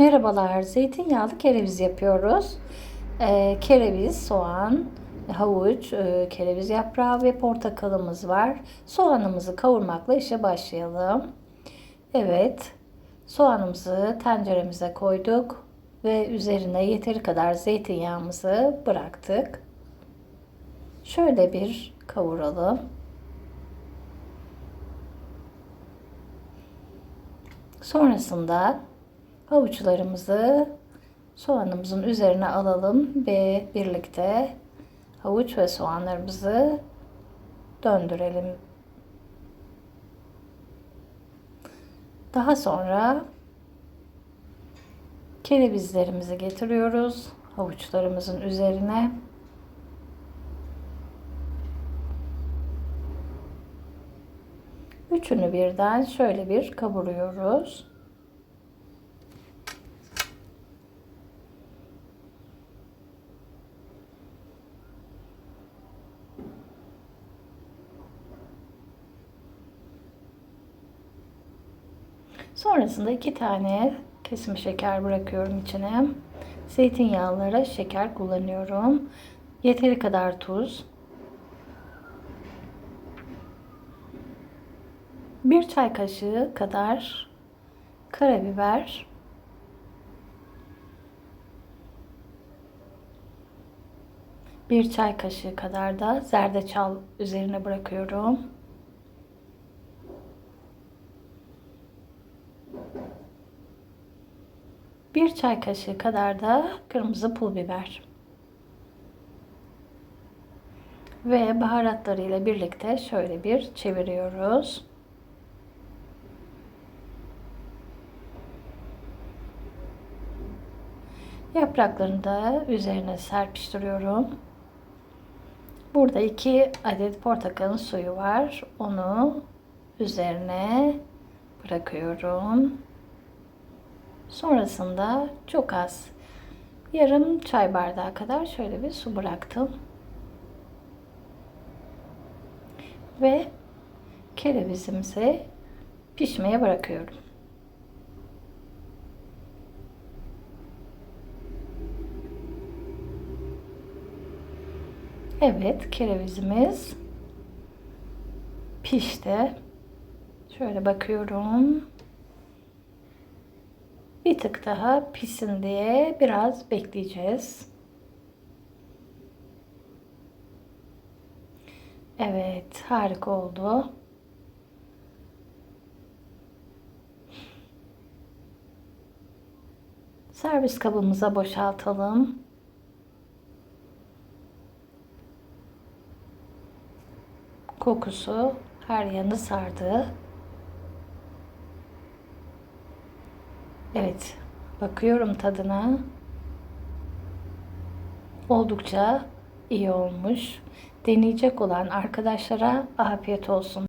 Merhabalar, zeytinyağlı kereviz yapıyoruz. Ee, kereviz, soğan, havuç, e, kereviz yaprağı ve portakalımız var. Soğanımızı kavurmakla işe başlayalım. Evet, soğanımızı tenceremize koyduk ve üzerine yeteri kadar zeytinyağımızı bıraktık. Şöyle bir kavuralım. Sonrasında havuçlarımızı soğanımızın üzerine alalım ve birlikte havuç ve soğanlarımızı döndürelim. Daha sonra kerevizlerimizi getiriyoruz havuçlarımızın üzerine. Üçünü birden şöyle bir kavuruyoruz. Sonrasında iki tane kesim şeker bırakıyorum içine. Zeytinyağlara şeker kullanıyorum. Yeteri kadar tuz. Bir çay kaşığı kadar karabiber. Bir çay kaşığı kadar da zerdeçal üzerine bırakıyorum. Bir çay kaşığı kadar da kırmızı pul biber. Ve baharatlarıyla birlikte şöyle bir çeviriyoruz. Yapraklarını da üzerine serpiştiriyorum. Burada iki adet portakalın suyu var. Onu üzerine bırakıyorum. Sonrasında çok az yarım çay bardağı kadar şöyle bir su bıraktım. Ve kerevizimizi pişmeye bırakıyorum. Evet, kerevizimiz pişti. Şöyle bakıyorum. Bir tık daha pişsin diye biraz bekleyeceğiz. Evet, harika oldu. Servis kabımıza boşaltalım. Kokusu her yanı sardı. Evet, bakıyorum tadına. Oldukça iyi olmuş. Deneyecek olan arkadaşlara afiyet olsun.